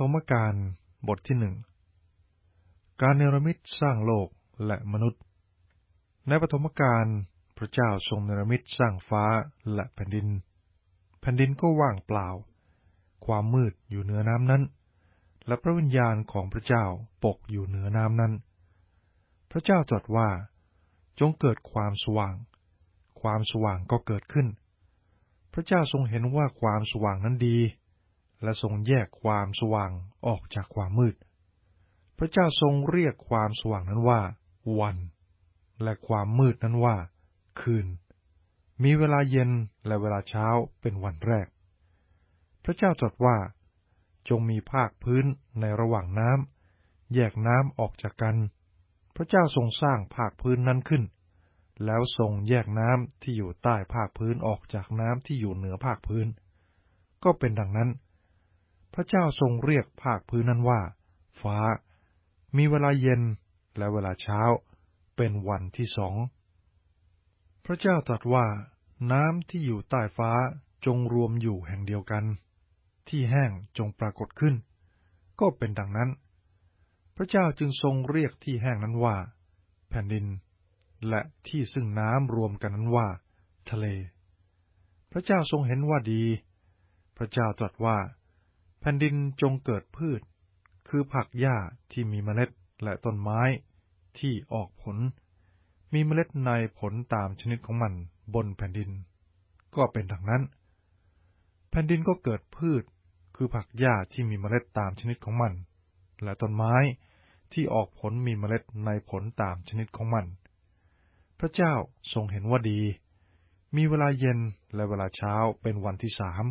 ฐมกาลบทที่หนึ่ง การเนรมิตสร้างโลกและมนุษย์ ในปฐมกาลพระเจ้าทรงเนรมิตสร้างฟ้าและแผ่นดิน แผ่นดินก็ว่างเปล่า ความมืดอยู่เหนือน้ำนั้น และพระวิญญาณของพระเจ้าปกอยู่เหนือน้ำนั้น พระเจ้าตรัสว่า จงเกิดความสว่าง ความสว่างก็เกิดขึ้น พระเจ้าทรงเห็นว่าความสว่างนั้นดี และทรงแยกความสว่างออกจากความมืด พระเจ้าทรงเรียกความสว่างนั้นว่า วัน และความมืดนั้นว่า คืน มีเวลาเย็นและเวลาเช้าเป็นวันแรก พระเจ้าตรัสว่า จงมีภาคพื้นในระหว่างน้ำแยกน้ำออกจากกัน พระเจ้าทรงสร้างภาคพื้นนั้นขึ้น แล้วทรงแยกน้ำที่อยู่ใต้ภาคพื้นออกจากน้ำที่อยู่เหนือภาคพื้น ก็เป็นดังนั้น ระเจ้าทรงเรียกภาคพื้นนั้นว่า ฟ้า มีเวลาเย็นและเวลาเช้า เป็นวันที่สอง พระเจ้าตรัสว่า น้ำที่อยู่ใต้ฟ้าจงรวมอยู่แห่งเดียวกัน ที่แห้งจงปรากฏขึ้น ก็เป็นดังนั้น พระเจ้าจึงทรงเรียกที่แห้งนั้นว่า แผ่นดิน และที่ซึ่งน้ำรวมกันนั้นว่า ทะเล พระเจ้าทรงเห็นว่าดี พระเจ้าตรัสว่า แผ่นดินจงเกิดพืช คือผักหญ้าที่มีเมล็ดและต้นไม้ที่ออกผล มีเมล็ดในผลตามชนิดของมันบนแผ่นดิน ก็เป็นดังนั้น แผ่นดินก็เกิดพืช คือผักหญ้าที่มีเมล็ดตามชนิดของมัน และต้นไม้ที่ออกผลมีเมล็ดในผลตามชนิดของมัน พระเจ้าทรงเห็นว่าดี มีเวลาเย็นและเวลาเช้าเป็นวันที่สาม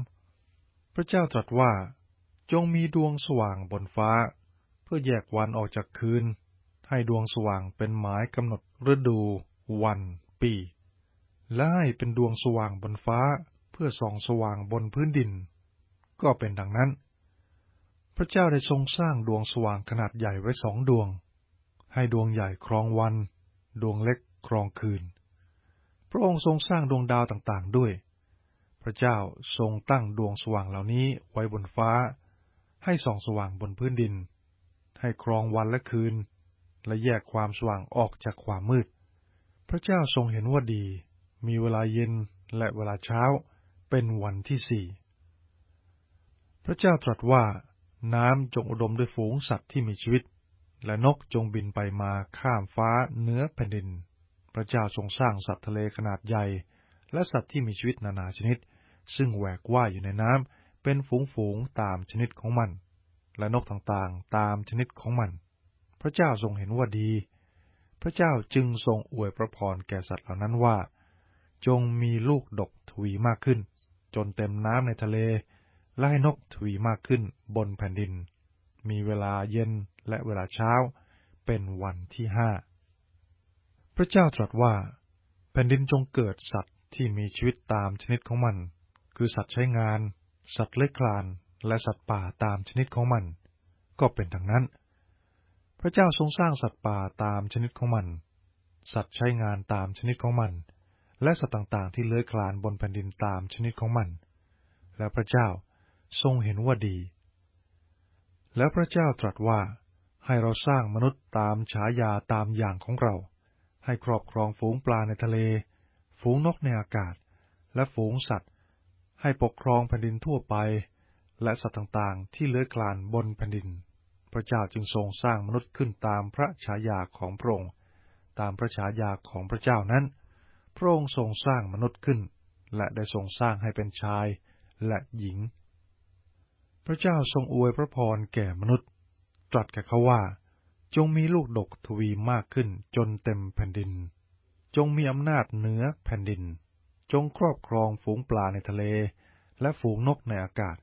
พระเจ้าตรัสว่า จงมีดวงสว่างบนฟ้า เพื่อแยกวันออกจากคืน ให้ดวงสว่างเป็นหมายกำหนดฤดู วัน ปี และให้เป็นดวงสว่างบนฟ้า เพื่อส่องสว่างบนพื้นดิน ก็เป็นดังนั้น พระเจ้าได้ทรงสร้างดวงสว่างขนาดใหญ่ไว้สองดวง ให้ดวงใหญ่ครองวัน ดวงเล็กครองคืน พระองค์ทรงสร้างดวงดาวต่างๆด้วย พระเจ้าทรงตั้งดวงสว่างเหล่านี้ไว้บนฟ้า ให้ส่องสว่างบนพื้นดิน ให้ครองวันและคืน และแยกความสว่างออกจากความมืด พระเจ้าทรงเห็นว่าดี มีเวลาเย็นและเวลาเช้าเป็นวันที่สี่ พระเจ้าตรัสว่าน้ำจงอุดมด้วยฝูงสัตว์ที่มีชีวิต และนกจงบินไปมาข้ามฟ้าเหนือแผ่นดิน พระเจ้าทรงสร้างสัตว์ทะเลขนาดใหญ่ และสัตว์ที่มีชีวิตนานาชนิด ซึ่งแหวกว่ายอยู่ในน้ำ เป็นฝูงๆตามชนิดของมัน และนกต่างๆ ตามชนิดของมัน พระเจ้าทรงเห็นว่าดี พระเจ้าจึงทรงอวยพระพรแก่สัตว์เหล่านั้นว่า จงมีลูกดกทวีมากขึ้น จนเต็มน้ำในทะเล และให้นกทวีมากขึ้นบนแผ่นดิน มีเวลาเย็นและเวลาเช้า เป็นวันที่ห้า พระเจ้าตรัสว่า แผ่นดินจงเกิดสัตว์ที่มีชีวิตตามชนิดของมัน คือสัตว์ใช้งาน สัตว์เลื้อยคลานและสัตว์ป่าตามชนิดของมัน ก็เป็นดังนั้น พระเจ้าทรงสร้างสัตว์ป่าตามชนิดของมัน สัตว์ใช้งานตามชนิดของมัน และสัตว์ต่างๆ ที่เลื้อยคลานบนแผ่นดินตามชนิดของมัน และพระเจ้าทรงเห็นว่าดี แล้วพระเจ้าตรัสว่าให้เราสร้างมนุษย์ตามฉายาตามอย่างของเรา ให้ครอบครองฝูงปลาในทะเล ฝูงนกในอากาศ และฝูงสัตว์ ให้ปกครองแผ่นดินทั่วไป และสัตว์ต่างๆ ที่เลื้อยคลานบนแผ่นดิน พระเจ้าจึงทรงสร้างมนุษย์ขึ้นตามพระฉายาของพระองค์ ตามพระฉายาของพระเจ้านั้น พระองค์ทรงสร้างมนุษย์ขึ้น และได้ทรงสร้างให้เป็นชายและหญิง พระเจ้าทรงอวยพระพรแก่มนุษย์ ตรัสแก่เขาว่า จงมีลูกดกทวีมากขึ้นจนเต็มแผ่นดิน จงมีอำนาจเหนือแผ่นดิน จงครอบครองฝูงปลาในทะเล และฝูงนกในอากาศ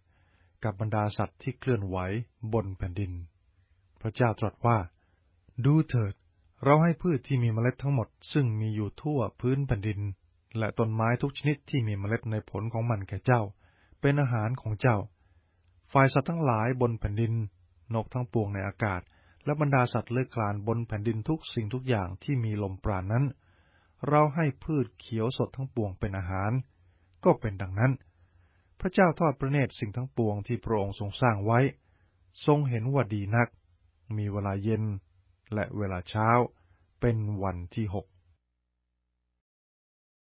กับบรรดาสัตว์ที่เคลื่อนไหวบนแผ่นดิน พระเจ้าตรัสว่า ดูเถิด เราให้พืชที่มีเมล็ดทั้งหมด ซึ่งมีอยู่ทั่วพื้นแผ่นดิน และต้นไม้ทุกชนิดที่มีเมล็ดในผลของมันแก่เจ้า เป็นอาหารของเจ้า ฝ่ายสัตว์ทั้งหลายบนแผ่นดิน นกทั้งปวงในอากาศ และบรรดาสัตว์เลื้อยคลานบนแผ่นดินทุกสิ่งทุกอย่างที่มีลมปราณนั้น เราให้พืชเขียวสดทั้งปวงเป็นอาหาร ก็เป็นดังนั้น พระเจ้าทอดพระเนตรสิ่งทั้งปวงที่พระองค์ทรงสร้างไว้ ทรงเห็นว่าดีนัก มีเวลาเย็นและเวลาเช้าเป็นวันที่หก